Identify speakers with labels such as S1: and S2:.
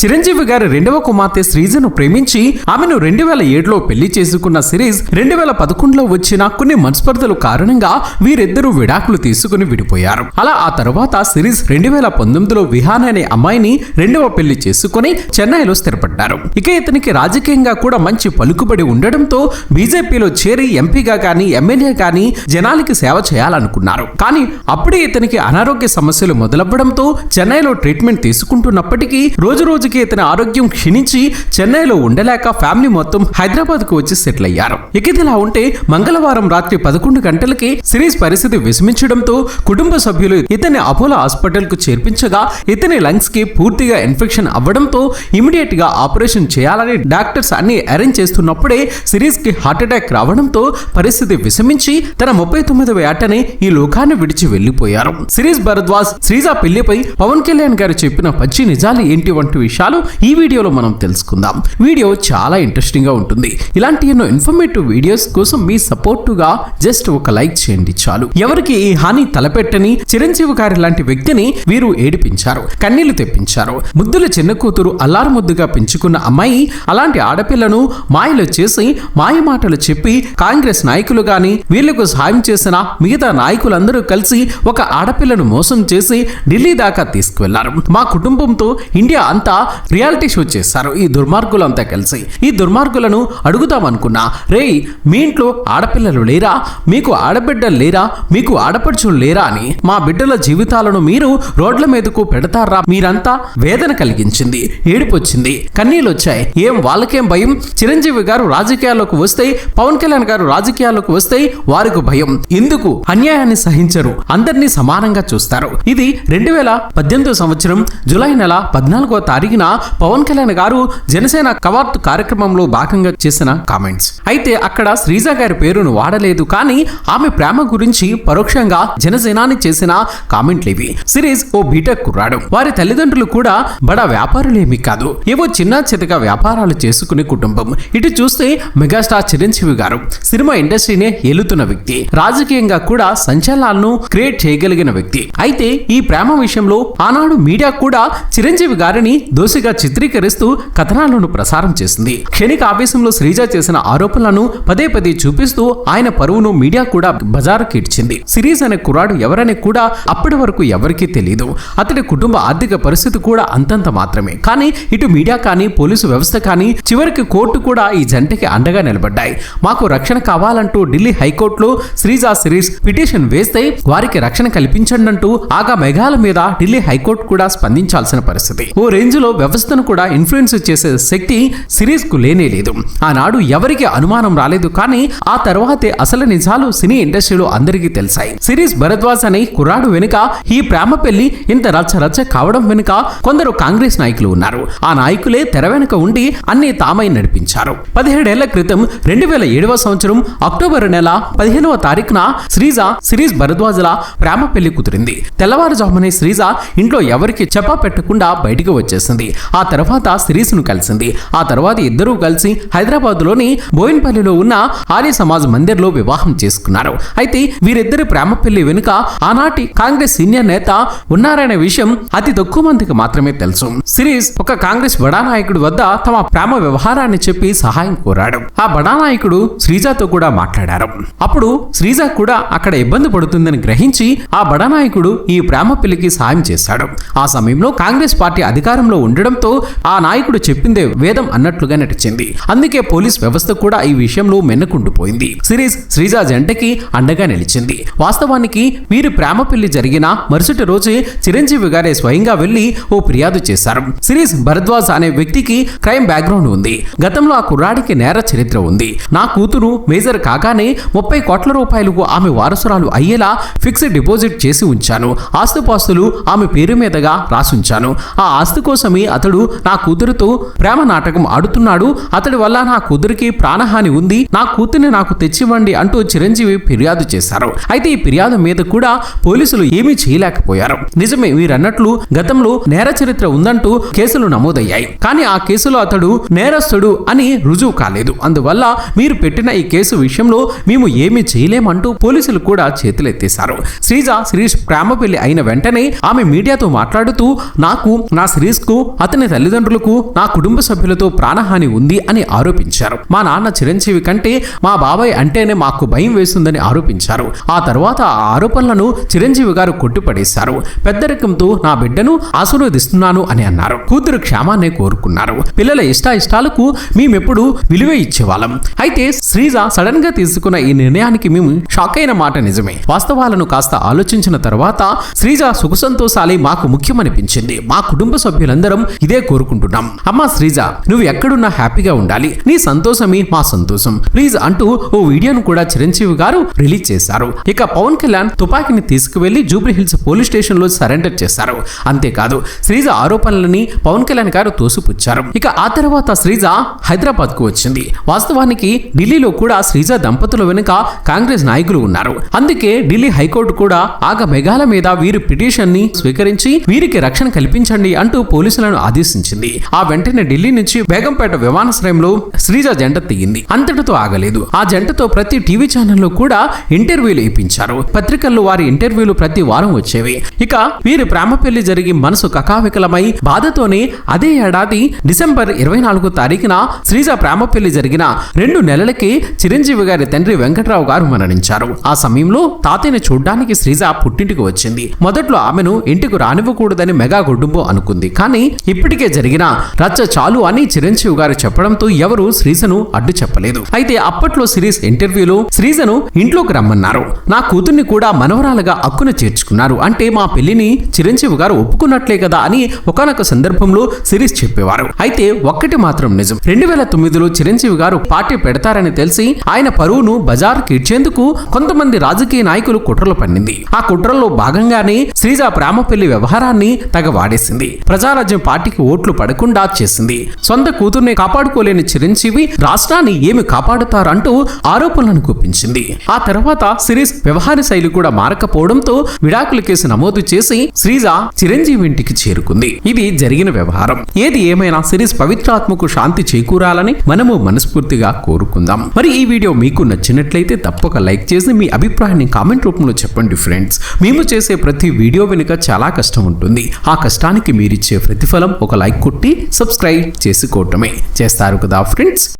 S1: చిరంజీవి గారి రెండవ కుమార్తె శ్రీజను ప్రేమించి ఆమెను రెండు వేల ఏడులో పెళ్ళి చేసుకున్న సిరీస్ రెండు వేల పదకొండులో వచ్చిన కొన్ని మనస్పర్ధల కారణంగా వీరిద్దరూ విడాకులు తీసుకుని విడిపోయారు. అలా ఆ తర్వాత సిరీస్ రెండు వేల పంతొమ్మిదిలో విహాన్ అనే అమ్మాయిని రెండవ పెళ్ళి చేసుకుని చెన్నైలో స్థిరపడ్డారు. ఇక ఇతనికి రాజకీయంగా కూడా మంచి పలుకుబడి ఉండడంతో బీజేపీలో చేరి ఎంపీగా కానీ ఎమ్మెల్యే కానీ జనాలకి సేవ చేయాలనుకున్నారు. కానీ అప్పుడే ఇతనికి అనారోగ్య సమస్యలు మొదలవ్వడంతో చెన్నైలో ట్రీట్మెంట్ తీసుకుంటున్నప్పటికీ రోజు రోజుకి ఇతని ఆరోగ్యం క్షీణించి చెన్నైలో ఉండలేక ఫ్యామిలీ మొత్తం హైదరాబాద్కు వచ్చి సెటిల్ అయ్యారు ఇక ఇదిలా ఉంటే మంగళవారం రాత్రి పదకొండు గంటలకి సిరీస్ పరిస్థితి విషమించడంతో కుటుంబ సభ్యులు ఇతని అపోలో హాస్పిటల్కు చేర్పించగా ఇతని లంగ్స్కి పూర్తిగా ఇన్ఫెక్షన్ అవ్వడంతో ఇమీడియట్గా ఆపరేషన్ చేయాలని డాక్టర్స్ అన్ని అరేంజ్ చేస్తున్నప్పుడే సిరీస్కి హార్ట్ అటాక్ రావడంతో పరిస్థితి విషమించి తన ముప్పై తొమ్మిదవ ఏటనే ఈ లోకాన్ని విడిచి వెళ్ళిపోయారు సిరీస్ భరద్వాజ్ శ్రీజా పెళ్ళిపై పవన్ కళ్యాణ్ గారు చెప్పిన పచ్చి నిజాలు ఏంటి వంటి విషయం విషయాలు ఈ వీడియోలో మనం తెలుసుకుందాం. వీడియో చాలా ఇంట్రెస్టింగ్గా ఉంటుంది. ఇలాంటి ఎన్నో ఇన్ఫర్మేటివ్ వీడియోస్ కోసం మీ సపోర్టుగా జస్ట్ ఒక లైక్ చేయండి చాలు. ఎవరికి ఈ హాని తలపెట్టని చిరంజీవి గారి లాంటి వ్యక్తిని వీరు ఏడిపించారు కన్నీళ్ళు తెప్పించారు. ముద్దుల చిన్న కూతురు అల్లారు ముద్దుగా పెంచుకున్న అమ్మాయి అలాంటి ఆడపిల్లను మాయలు చేసి మాయ మాటలు చెప్పి కాంగ్రెస్ నాయకులు గాని వీళ్ళకు సాయం చేసిన మిగతా నాయకులందరూ కలిసి ఒక ఆడపిల్లను మోసం చేసి ఢిల్లీ దాకా తీసుకువెళ్ళారు. మా కుటుంబంతో ఇండియా అంతా రియాలిటీ షో చేశారు. ఈ దుర్మార్గులంతా కలిసి. ఈ దుర్మార్గులను అడుగుతామనుకున్నా రేయ్ మీ ఇంట్లో ఆడపిల్లలు లేరా? మీకు ఆడబిడ్డలు లేరా? మీకు ఆడపడుచులు లేరా? అని మా బిడ్డల జీవితాలను మీరు రోడ్ల మీదకు పెడతారా? మీరంతా వేదన కలిగించింది ఏడిపొచ్చింది కన్నీళ్ళు వచ్చాయి ఏం వాళ్ళకేం భయం? చిరంజీవి గారు రాజకీయాల్లోకి వస్తే పవన్ కళ్యాణ్ గారు రాజకీయాల్లోకి వస్తే వారికి భయం. ఎందుకు? అన్యాయాన్ని సహించరు. అందరినీ సమానంగా చూస్తారు. ఇది రెండు వేల పద్దెనిమిదో సంవత్సరం జూలై నెల పద్నాలుగో తారీఖు అడిగిన పవన్ కళ్యాణ్ గారు జనసేన కవాత్ కార్యక్రమంలో భాగంగా చేసిన కామెంట్స్. అయితే అక్కడ శ్రీజ గారి పేరును వాడలేదు. కానీ ఆమె ప్రేమ గురించి పరోక్షంగా జనసేనాని చేసిన కామెంట్లు ఇవి. సిరీస్ ఓ బీటెక్ కుర్రాడు. వారి తల్లిదండ్రులు కూడా బడా వ్యాపారులేమి కాదు. ఏవో చిన్న చితక వ్యాపారాలు చేసుకునే కుటుంబం. ఇటు చూస్తే మెగాస్టార్ చిరంజీవి గారు. సినిమా ఇండస్ట్రీనే ఏలుతున్న వ్యక్తి. రాజకీయంగా కూడా సంచలనాలను క్రియేట్ చేయగలిగిన వ్యక్తి. అయితే ఈ ప్రేమ విషయంలో ఆనాడు మీడియా కూడా చిరంజీవి గారిని దోషిగా చిత్రీకరిస్తూ కథనాలను ప్రసారం చేసింది. క్షణిక ఆవేశంలో శ్రీజ చేసిన ఆరోపణలను పదే పదే చూపిస్తూ ఆయన పరువును మీడియా కూడా బజారుకి కీడ్చింది సిరీస్ అనే కుర్రాడు ఎవరని కూడా అప్పటి వరకు ఎవరికీ తెలియదు అతడి కుటుంబ ఆర్థిక పరిస్థితి కూడా అంతంత మాత్రమే. కానీ ఇటు మీడియా కానీ పోలీసు వ్యవస్థ కానీ చివరికి కోర్టు కూడా ఈ జంటకి అండగా నిలబడ్డాయి. మాకు రక్షణ కావాలంటూ ఢిల్లీ హైకోర్టులో శ్రీజా సిరీస్ పిటిషన్ వేస్తే వారికి రక్షణ కల్పించండి అంటూ ఆగా మేఘాల మీద ఢిల్లీ హైకోర్టు కూడా స్పందించాల్సిన పరిస్థితి. ఓ రేంజ్లో వ్యవస్థను కూడా ఇన్ఫ్లుయెన్స్ చేసే శక్తి సిరీస్కు లేనే లేదు. ఆనాడు ఎవరికి అనుమానం రాలేదు కానీ ఆ తర్వాతే అసలు నిజాలు సినీ ఇండస్ట్రీలో అందరికీ తెలిసాయి. సిరీస్ భరద్వాజ్ అనే కుర్రాడు వెనుక ఈ ప్రేమ పెళ్ళి ఇంత రచ్చ రచ్చ కావడం వెనుక కొందరు కాంగ్రెస్ నాయకులు ఉన్నారు. ఆ నాయకులే తెర వెనుక ఉండి అన్ని తామై నడిపించారు. పదిహేడేళ్ళ క్రితం రెండు వేల ఏడవ సంవత్సరం అక్టోబర్ నెల పదిహేనవ తారీఖున శ్రీజ సిరీస్ భరద్వాజల ప్రేమ పెళ్ళి కుదిరింది. తెల్లవారుజామునే శ్రీజ ఇంట్లో ఎవరికి చెప్పా పెట్టకుండా బయటికి వచ్చేసింది. ఆ తర్వాత సిరీస్ను కలిసింది. ఆ తర్వాత ఇద్దరూ కలిసి హైదరాబాద్లోని బోయిన్పల్లిలో ఉన్న ఆర్య సమాజ్ మందిర్లో వివాహం చేసుకున్నారు. అయితే వీరిద్దరి ప్రేమ పెళ్ళి వెనుక ఆనాటి కాంగ్రెస్ సీనియర్ నేత ఉన్నారనే విషయం అతి తక్కువ మందికి మాత్రమే తెలుసు. సిరీస్ ఒక కాంగ్రెస్ బడనాయకుడి వద్ద తమ ప్రేమ వ్యవహారాన్ని చెప్పి సహాయం కోరాడు. ఆ బడా నాయకుడు శ్రీజాతో కూడా మాట్లాడారు. అప్పుడు శ్రీజ కూడా అక్కడ ఇబ్బంది పడుతుందని గ్రహించి ఆ బడా నాయకుడు ఈ ప్రేమ పెళ్ళికి సహాయం చేశాడు. ఆ సమయంలో కాంగ్రెస్ పార్టీ అధికారంలో ఉండడంతో ఆ నాయకుడు చెప్పిందే వేదం అన్నట్లుగా నటించింది. అందుకే పోలీస్ వ్యవస్థ కూడా ఈ విషయంలో మెన్నకుండిపోయింది సిరీస్ శ్రీజ జంటకి అండగా నిలిచింది. వాస్తవానికి వీరి ప్రేమ పెళ్ళి జరిగిన మరుసటి రోజే చిరంజీవి గారే స్వయంగా వెళ్ళి ఓ ఫిర్యాదు చేశారు. సిరీస్ భరద్వాజ్ అనే వ్యక్తికి క్రైమ్ బ్యాక్గ్రౌండ్ ఉంది. గతంలో ఆ కుర్రాడికి నేర చరిత్ర ఉంది. నా కూతురు మేజర్ కాగానే ముప్పై కోట్ల రూపాయలకు ఆమె వారసురాలు అయ్యేలా ఫిక్స్డ్ డిపాజిట్ చేసి ఉంచాను. ఆస్తుపాస్తులు ఆమె పేరు మీదగా రాసుంచాను. ఆ ఆస్తి కోసం కోసమే అతడు నా కూతురుతో ప్రేమ నాటకం ఆడుతున్నాడు. అతడి వల్ల నా కూతురికి ప్రాణహాని ఉంది. నా కూతుర్ని నాకు తెచ్చివ్వండి అంటూ చిరంజీవి ఫిర్యాదు చేశారు. అయితే ఈ ఫిర్యాదు మీద కూడా పోలీసులు ఏమీ చేయలేకపోయారు. నిజమే వీరన్నట్లు గతంలో నేర చరిత్ర ఉందంటూ కేసులు నమోదయ్యాయి. కానీ ఆ కేసులో అతడు నేరస్తుడు అని రుజువు కాలేదు. అందువల్ల మీరు పెట్టిన ఈ కేసు విషయంలో మేము ఏమీ చేయలేమంటూ పోలీసులు కూడా చేతులెత్తేశారు. శ్రీజ శిరీష్ ప్రేమ పెళ్ళి అయిన వెంటనే ఆమె మీడియాతో మాట్లాడుతూ నాకు నా శిరీష్కు అతని తల్లిదండ్రులకు నా కుటుంబ సభ్యులతో ప్రాణహాని ఉంది అని ఆరోపించారు. మా నాన్న చిరంజీవి కంటే మా బాబాయ్ అంటేనే మాకు భయం వేస్తుందని ఆరోపించారు. ఆ తర్వాత ఆ ఆరోపణలను చిరంజీవి గారు కొట్టిపడేశారు. పెద్దరికంతో నా బిడ్డను ఆశీర్వదిస్తున్నాను అని అన్నారు. కూతురు క్షేమాన్ని కోరుకున్నారు. పిల్లల ఇష్టాయిష్టాలకు మేమెప్పుడు విలువ ఇచ్చేవాళ్ళం. అయితే శ్రీజ సడన్గా తీసుకున్న ఈ నిర్ణయానికి మేము షాక్ అయిన మాట నిజమే. వాస్తవాలను కాస్త ఆలోచించిన తర్వాత శ్రీజ సుఖ సంతోషాలే మాకు ముఖ్యమనిపించింది. మా కుటుంబ సభ్యులందరూ ఇదే కోరుకుంటున్నాం. అమ్మా శ్రీజ నువ్వు ఎక్కడున్నా హ్యాపీగా ఉండాలి. నీ సంతోషమే మా సంతోషం. ప్లీజ్ అంటూ ఓ వీడియోను కూడా చిరంజీవి గారు రిలీజ్ చేశారు. ఇక పవన్ కళ్యాణ్ తుపాకీని తీసుకువెళ్ళి జూబ్లీ హిల్స్ పోలీస్ స్టేషన్లో సరెండర్ చేశారు. అంతేకాదు శ్రీజ ఆరోపణలని పవన్ కళ్యాణ్ గారు తోసిపుచ్చారు. ఇక ఆ తర్వాత శ్రీజ హైదరాబాద్కు వచ్చింది. వాస్తవానికి ఢిల్లీలో కూడా శ్రీజ దంపతుల వెనుక కాంగ్రెస్ నాయకులు ఉన్నారు. అందుకే ఢిల్లీ హైకోర్టు కూడా ఆగ మెఘాల మీద వీరి పిటిషన్ని స్వీకరించి వీరికి రక్షణ కల్పించండి అంటూ పోలీసులను ఆదేశించింది. ఆ వెంటనే ఢిల్లీ నుంచి బేగంపేట విమానాశ్రయంలో శ్రీజ జంట దిగింది అంతటితో ఆగలేదు. ఆ జంటతో ప్రతి టీవీ ఛానల్లో కూడా ఇంటర్వ్యూలు ఇప్పించారు. పత్రికల్లో వారి ఇంటర్వ్యూలు ప్రతి వారం వచ్చేవి. ఇక వీరి ప్రేమ పెళ్ళి జరిగి మనసు కకావికలమై బాధతోనే అదే ఏడాది డిసెంబర్ ఇరవై నాలుగో తారీఖున శ్రీజ ప్రేమ పెళ్ళి జరిగిన రెండు నెలలకి చిరంజీవి గారి తండ్రి వెంకట్రావు గారు మరణించారు. ఆ సమయంలో తాతయ్యని చూడ్డానికి శ్రీజ పుట్టింటికి వచ్చింది. మొదట్లో ఆమెను ఇంటికి రానివ్వకూడదని మెగా కుటుంబం అనుకుంది. కానీ ఇప్పటికే జరిగిన రచ్చ చాలు అని చిరంజీవి గారు చెప్పడంతో ఎవరు శ్రీజను అడ్డు చెప్పలేదు. అయితే అప్పట్లో సిరీస్ ఇంటర్వ్యూలో శ్రీజను ఇంట్లోకి రమ్మన్నారు. నా కూతుర్ని కూడా మనవరాలుగా అక్కున చేర్చుకున్నారు. అంటే మా పెళ్ళిని చిరంజీవి గారు ఒప్పుకున్నట్లే కదా అని ఒకనొక సందర్భంలో సిరీస్ చెప్పేవారు. అయితే ఒక్కటి మాత్రం నిజం. రెండు వేల తొమ్మిదిలో చిరంజీవి గారు పార్టీ పెడతారని తెలిసి ఆయన పరువును బజార్కి ఇచ్చేందుకు కొంతమంది రాజకీయ నాయకులు కుట్రలు పన్నింది. ఆ కుట్రల్లో భాగంగానే శ్రీజ ప్రేమ పెళ్ళి వ్యవహారాన్ని తగవాడేసింది. ప్రజారాజ్యం పార్టీకి ఓట్లు పడకుండా చేసింది. సొంత కూతుర్ని కాపాడుకోలేని చిరంజీవి రాష్ట్రాన్ని ఏమి కాపాడుతారంటూ ఆరోపణలను గుప్పించింది. ఆ తర్వాత సిరీస్ వ్యవహార శైలి కూడా మారకపోవడంతో విడాకుల కేసు నమోదు చేసి శ్రీజ చిరంజీవి ఇంటికి చేరుకుంది. ఇది జరిగిన వ్యవహారం. ఏది ఏమైనా సిరీస్ పవిత్రాత్మకు శాంతి చేకూరాలని మనము మనస్ఫూర్తిగా కోరుకుందాం. మరి ఈ వీడియో మీకు నచ్చినట్లయితే తప్పక లైక్ చేసి మీ అభిప్రాయాన్ని కామెంట్ రూపంలో చెప్పండి ఫ్రెండ్స్. మేము చేసే ప్రతి వీడియో వెనుక చాలా కష్టం ఉంటుంది. ఆ కష్టానికి మీరిచ్చే ప్రతిఫలం ఒక లైక్ కొట్టి సబ్స్క్రైబ్ చేసుకోవటమే. చేస్తారు కదా ఫ్రెండ్స్?